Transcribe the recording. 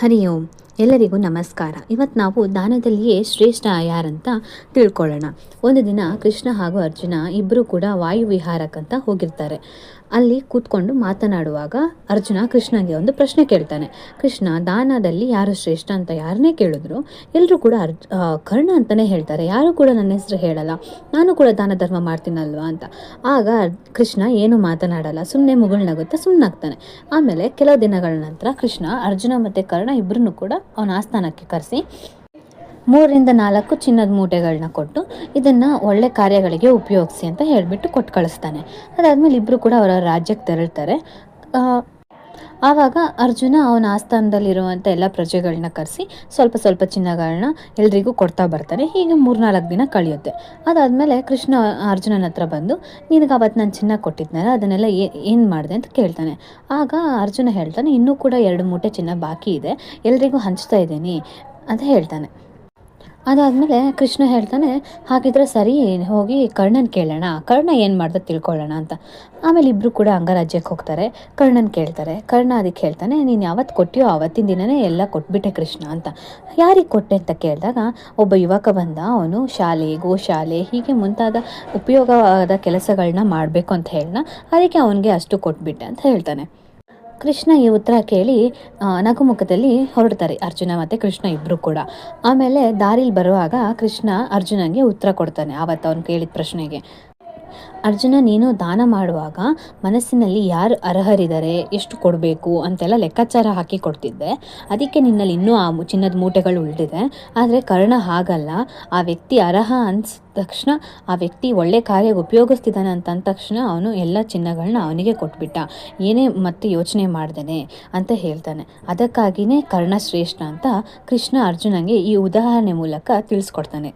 ಹರಿ ಓಂ. ಎಲ್ಲರಿಗೂ ನಮಸ್ಕಾರ. ಇವತ್ತು ನಾವು ದಾನದಲ್ಲಿಯೇ ಶ್ರೇಷ್ಠ ಯಾರಂತ ತಿಳ್ಕೊಳ್ಳೋಣ. ಒಂದು ದಿನ ಕೃಷ್ಣ ಹಾಗೂ ಅರ್ಜುನ ಇಬ್ಬರು ಕೂಡ ವಾಯು ವಿಹಾರಕ್ಕಂತ ಹೋಗಿರ್ತಾರೆ. ಅಲ್ಲಿ ಕೂತ್ಕೊಂಡು ಮಾತನಾಡುವಾಗ ಅರ್ಜುನ ಕೃಷ್ಣಗೆ ಒಂದು ಪ್ರಶ್ನೆ ಕೇಳ್ತಾನೆ. ಕೃಷ್ಣ, ದಾನದಲ್ಲಿ ಯಾರು ಶ್ರೇಷ್ಠ ಅಂತ ಯಾರನ್ನೇ ಕೇಳಿದ್ರು? ಎಲ್ಲರೂ ಕೂಡ ಅರ್ಜ್ ಕರ್ಣ ಅಂತಲೇ ಹೇಳ್ತಾರೆ. ಯಾರು ಕೂಡ ನನ್ನ ಹೆಸರು ಹೇಳಲ್ಲ. ನಾನು ಕೂಡ ದಾನ ಧರ್ಮ ಮಾಡ್ತೀನಲ್ವಾ ಅಂತ. ಆಗ ಕೃಷ್ಣ ಏನು ಮಾತನಾಡಲ್ಲ. ಸುಮ್ಮನೆ ಮುಗುಳ್ನಗುತ್ತಾ ಸುಮ್ಮನಾಗ್ತಾನೆ ಆಮೇಲೆ ಕೆಲವು ದಿನಗಳ ನಂತರ ಕೃಷ್ಣ ಅರ್ಜುನ ಮತ್ತು ಕರ್ಣ ಇಬ್ಬರನ್ನು ಕೂಡ ಅವನ ಆಸ್ಥಾನಕ್ಕೆ ಕರೆಸಿ ಮೂರರಿಂದ ನಾಲ್ಕು ಚಿನ್ನದ ಮೂಟೆಗಳನ್ನ ಕೊಟ್ಟು ಇದನ್ನು ಒಳ್ಳೆ ಕಾರ್ಯಗಳಿಗೆ ಉಪಯೋಗಿಸಿ ಅಂತ ಹೇಳಿಬಿಟ್ಟು ಕೊಟ್ಟು ಕಳಿಸ್ತಾನೆ. ಅದಾದಮೇಲೆ ಇಬ್ಬರು ಕೂಡ ಅವರ ರಾಜ್ಯಕ್ಕೆ ತೆರಳ್ತಾರೆ. ಆವಾಗ ಅರ್ಜುನ ಅವನ ಆಸ್ಥಾನದಲ್ಲಿರುವಂಥ ಎಲ್ಲ ಪ್ರಜೆಗಳನ್ನ ಕರೆಸಿ ಸ್ವಲ್ಪ ಸ್ವಲ್ಪ ಚಿನ್ನಗಳನ್ನ ಎಲ್ರಿಗೂ ಕೊಡ್ತಾ ಬರ್ತಾನೆ ಹೀಗೆ ಮೂರ್ನಾಲ್ಕು ದಿನ ಕಳೆಯುತ್ತೆ. ಅದಾದಮೇಲೆ ಕೃಷ್ಣ ಅರ್ಜುನನ ಹತ್ರ ಬಂದು, ನಿನಗೆ ಅವತ್ತು ನಾನು ಚಿನ್ನ ಕೊಟ್ಟಿದ್ನಲ್ಲ, ಅದನ್ನೆಲ್ಲ ಏನು ಮಾಡಿದೆ? ಅಂತ ಕೇಳ್ತಾನೆ. ಆಗ ಅರ್ಜುನ ಹೇಳ್ತಾನೆ, ಇನ್ನೂ ಕೂಡ ಎರಡು ಮೂಟೆ ಚಿನ್ನ ಬಾಕಿ ಇದೆ. ಎಲ್ರಿಗೂ ಹಂಚ್ತಾ ಇದ್ದೀನಿ. ಅಂತ ಹೇಳ್ತಾನೆ. ಅದಾದಮೇಲೆ ಕೃಷ್ಣ ಹೇಳ್ತಾನೆ, ಹಾಗಿದ್ರೆ ಸರಿ, ಹೋಗಿ ಕರ್ಣನ್ ಕೇಳೋಣ. ಕರ್ಣ ಏನು ಮಾಡ್ದೆ ತಿಳ್ಕೊಳ್ಳೋಣ ಅಂತ. ಆಮೇಲೆ ಇಬ್ಬರು ಕೂಡ ಅಂಗರಾಜ್ಯಕ್ಕೆ ಹೋಗ್ತಾರೆ. ಕರ್ಣನ್ ಕೇಳ್ತಾರೆ. ಕರ್ಣ ಅದಕ್ಕೆ ಹೇಳ್ತಾನೆ, ನೀನು ಯಾವತ್ತು ಕೊಟ್ಟಿಯೋ ಆವತ್ತಿನ ದಿನನೇ ಎಲ್ಲ ಕೊಟ್ಬಿಟ್ಟೆ ಕೃಷ್ಣ ಅಂತ. ಯಾರಿಗೆ ಕೊಟ್ಟೆ ಅಂತ ಕೇಳಿದಾಗ, ಒಬ್ಬ ಯುವಕ ಬಂದ. ಅವನು ಶಾಲೆ, ಗೋಶಾಲೆ, ಹೀಗೆ ಮುಂತಾದ ಉಪಯೋಗವಾದ ಕೆಲಸಗಳನ್ನ ಮಾಡಬೇಕು ಅಂತ ಹೇಳೋಣ ಅದಕ್ಕೆ ಅವನಿಗೆ ಅಷ್ಟು ಕೊಟ್ಬಿಟ್ಟೆ ಅಂತ ಹೇಳ್ತಾನೆ. ಕೃಷ್ಣ ಈ ಉತ್ತರ ಕೇಳಿ ನಗುಮುಖದಲ್ಲಿ ಹೊರಡ್ತಾರೆ ಅರ್ಜುನ ಮತ್ತು ಕೃಷ್ಣ ಇಬ್ಬರು ಕೂಡ. ಆಮೇಲೆ ದಾರಿಲಿ ಬರುವಾಗ ಕೃಷ್ಣ ಅರ್ಜುನಗೆ ಉತ್ತರ ಕೊಡ್ತಾನೆ, ಆವತ್ತು ಅವನು ಕೇಳಿದ ಪ್ರಶ್ನೆಗೆ. ಅರ್ಜುನ, ನೀನು ದಾನ ಮಾಡುವಾಗ ಮನಸ್ಸಿನಲ್ಲಿ ಯಾರು ಅರ್ಹರಿದ್ದಾರೆ, ಎಷ್ಟು ಕೊಡಬೇಕು ಅಂತೆಲ್ಲ ಲೆಕ್ಕಾಚಾರ ಹಾಕಿ ಕೊಡ್ತಿದ್ದೆ. ಅದಕ್ಕೆ ನಿನ್ನಲ್ಲಿ ಇನ್ನೂ ಆ ಚಿನ್ನದ ಮೂಟೆಗಳು ಉಳಿದಿದೆ. ಆದರೆ ಕರ್ಣ ಹಾಗಲ್ಲ. ಆ ವ್ಯಕ್ತಿ ಅರ್ಹ ಅನ್ಸಿದ ತಕ್ಷಣ, ಆ ವ್ಯಕ್ತಿ ಒಳ್ಳೆ ಕಾರ್ಯಕ್ಕೆ ಉಪಯೋಗಿಸ್ತಿದ್ದಾನೆ ಅಂತ ಅಂದ ತಕ್ಷಣ ಅವನು ಎಲ್ಲ ಚಿನ್ನಗಳನ್ನ ಅವನಿಗೆ ಕೊಟ್ಬಿಟ್ಟ. ಏನೇ ಮತ್ತೆ ಯೋಚನೆ ಮಾಡ್ದೇನೆ ಅಂತ ಹೇಳ್ತಾನೆ. ಅದಕ್ಕಾಗಿಯೇ ಕರ್ಣ ಶ್ರೇಷ್ಠ ಅಂತ ಕೃಷ್ಣ ಅರ್ಜುನಂಗೆ ಈ ಉದಾಹರಣೆ ಮೂಲಕ ತಿಳಿಸ್ಕೊಡ್ತಾನೆ.